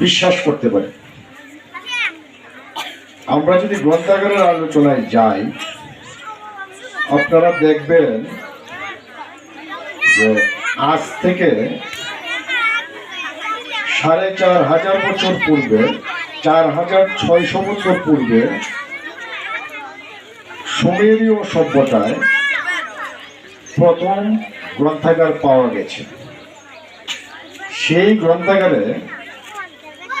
বিশ্বাস করতে পারি। আমরা যদি গ্রন্থাগারের আলোচনায় যাই, আপনারা দেখবেন যে আজ থেকে সাড়ে চার হাজার বছর পূর্বে, চার হাজার ছয়শো বছর পূর্বে সুমেরীয় সভ্যতায় প্রথম গ্রন্থাগার পাওয়া গেছে। সেই গ্রন্থাগারে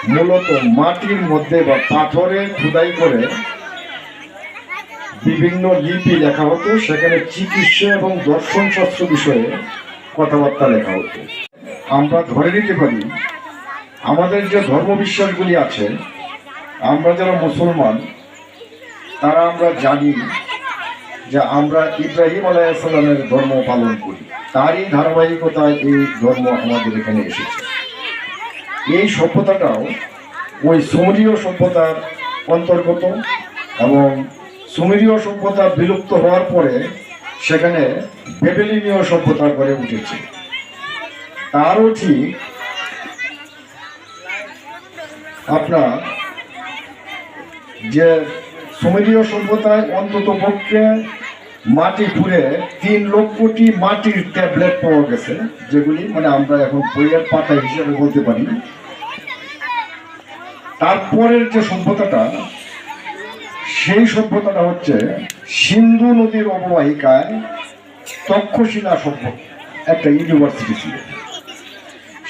মূলত মাটির মধ্যে বা পাথরে খোদাই করে বিভিন্ন লিপি লেখা হতো, সেখানে চিকিৎসা এবং দর্শন শাস্ত্র বিষয়ে কথাবার্তা লেখা হতো। আমরা ধরে নিতে পারি, আমাদের যে ধর্মবিশ্বাসগুলি আছে, আমরা যারা মুসলমান, তারা আমরা জানি যে আমরা ইব্রাহিম আলাইসাল্লামের ধর্ম পালন করি। তারই ধারাবাহিকতায় এই ধর্ম আমাদের এখানে এসেছে। এই সভ্যতাটাও ওই সুমেরীয় সভ্যতার অন্তর্গত এবং সুমেরীয় সভ্যতা বিলুপ্ত হওয়ার পরে সেখানে বেবেলিনীয় সভ্যতা গড়ে উঠেছে। তারও ঠিক আপনার যে সুমেরীয় সভ্যতায় অন্তত পক্ষে মাটি খুঁড়ে তিন লক্ষটি মাটির ট্যাবলেট পাওয়া গেছে, যেগুলি মানে আমরা এখন বইয়ের পাতা হিসেবে বলতে পারি। তারপরের যে সভ্যতাটা, সেই সভ্যতাটা হচ্ছে সিন্ধু নদীর অববাহিকায় তক্ষশিলা সভ্য, একটা ইউনিভার্সিটি ছিল।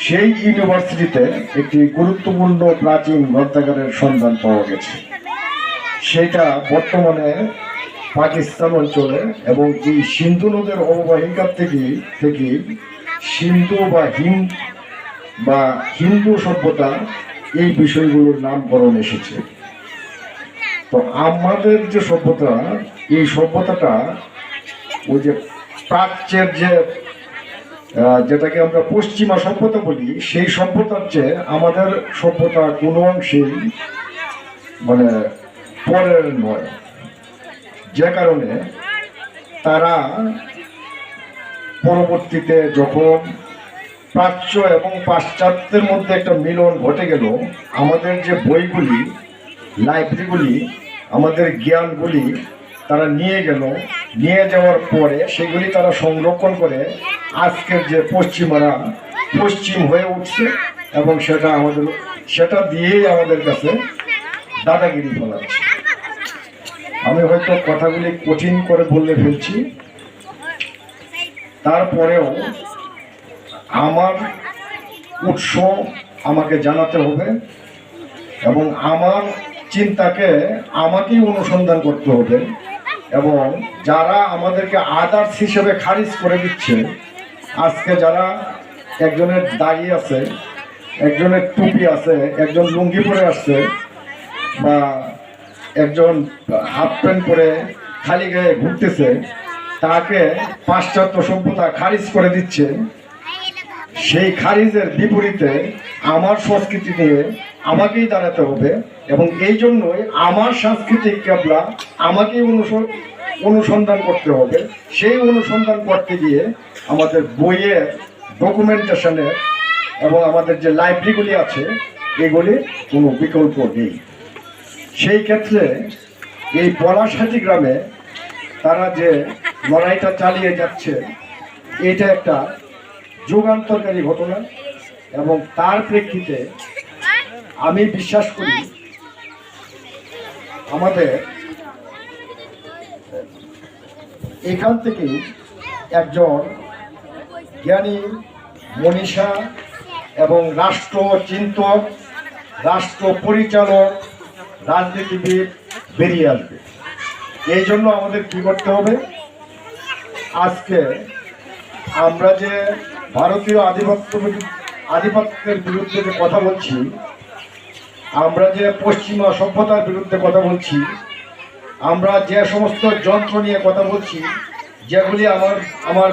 সেই ইউনিভার্সিটিতে একটি গুরুত্বপূর্ণ প্রাচীন গ্রন্থাগারের সন্ধান পাওয়া গেছে। সেটা বর্তমানে পাকিস্তান অঞ্চলে এবং এই সিন্ধু নদের অববাহিকার থেকে থেকে সিন্ধু বা হিম বা হিন্দু সভ্যতা এই বিষয়গুলোর নামকরণ এসেছে। তো আমাদের যে সভ্যতা, এই সভ্যতাটা ওই যে প্রাচ্যের যে যেটাকে আমরা পশ্চিমা সভ্যতা বলি, সেই সভ্যতার চেয়ে আমাদের সভ্যতা কোনো অংশেই মানে পরের নয়। যে কারণে তারা পরবর্তীতে যখন প্রাচ্য এবং পাশ্চাত্যের মধ্যে একটা মিলন ঘটে গেল। আমাদের যে বইগুলি, লাইব্রেরিগুলি, আমাদের জ্ঞানগুলি তারা নিয়ে গেল। নিয়ে যাওয়ার পরে সেগুলি তারা সংরক্ষণ করে আজকের যে পশ্চিমারা পশ্চিম হয়ে উঠছে এবং সেটা আমাদের, সেটা দিয়েই আমাদের কাছে দাদাগিরি ফলাচ্ছে। আমি হয়তো কথাগুলি কঠিন করে বললে ফেলছি। তারপরেও আমার উৎস আমাকে জানাতে হবে এবং আমার চিন্তাকে আমাকেই অনুসন্ধান করতে হবে এবং যারা আমাদেরকে আদার্স হিসেবে খারিজ করে দিচ্ছে, আজকে যারা একজনের দাড়ি আছে, একজনের টুপি আছে, একজন লুঙ্গি পরে আসছে বা একজন হাফ প্যান্ট পরে খালি গায়ে ঘুরতেছে, তাকে পাশ্চাত্য সভ্যতা খারিজ করে দিচ্ছে সেই খারিজের বিপরীতে আমার সংস্কৃতি নিয়ে আমাকেই দাঁড়াতে হবে এবং এই জন্যই আমার সাংস্কৃতিক ক্যাবলা আমাকেই অনুসন্ধান করতে হবে। সেই অনুসন্ধান করতে গিয়ে আমাদের বইয়ের ডকুমেন্টেশনের এবং আমাদের যে লাইব্রেরিগুলি আছে, এগুলি কোনো বিকল্প নেই। সেই ক্ষেত্রে এই পলাশহাটি গ্রামে তারা যে লড়াইটা চালিয়ে যাচ্ছে, এটা একটা যুগান্তরকারী ঘটনা এবং তার প্রেক্ষিতে আমি বিশ্বাস করি আমাদের এখান থেকে একজন জ্ঞানী মনীষা এবং রাষ্ট্র চিন্তক, রাষ্ট্র পরিচালক, রাজনীতিবিদ বেরিয়ে আসবে। এই জন্য আমাদের কি করতে হবে? আজকে আমরা যে ভারতীয় আধিপত্য আধিপত্যের বিরুদ্ধে যে কথা বলছি, আমরা যে পশ্চিমা সভ্যতার বিরুদ্ধে কথা বলছি, আমরা যে সমস্ত যন্ত্র নিয়ে কথা বলছি, যেগুলি আমার আমার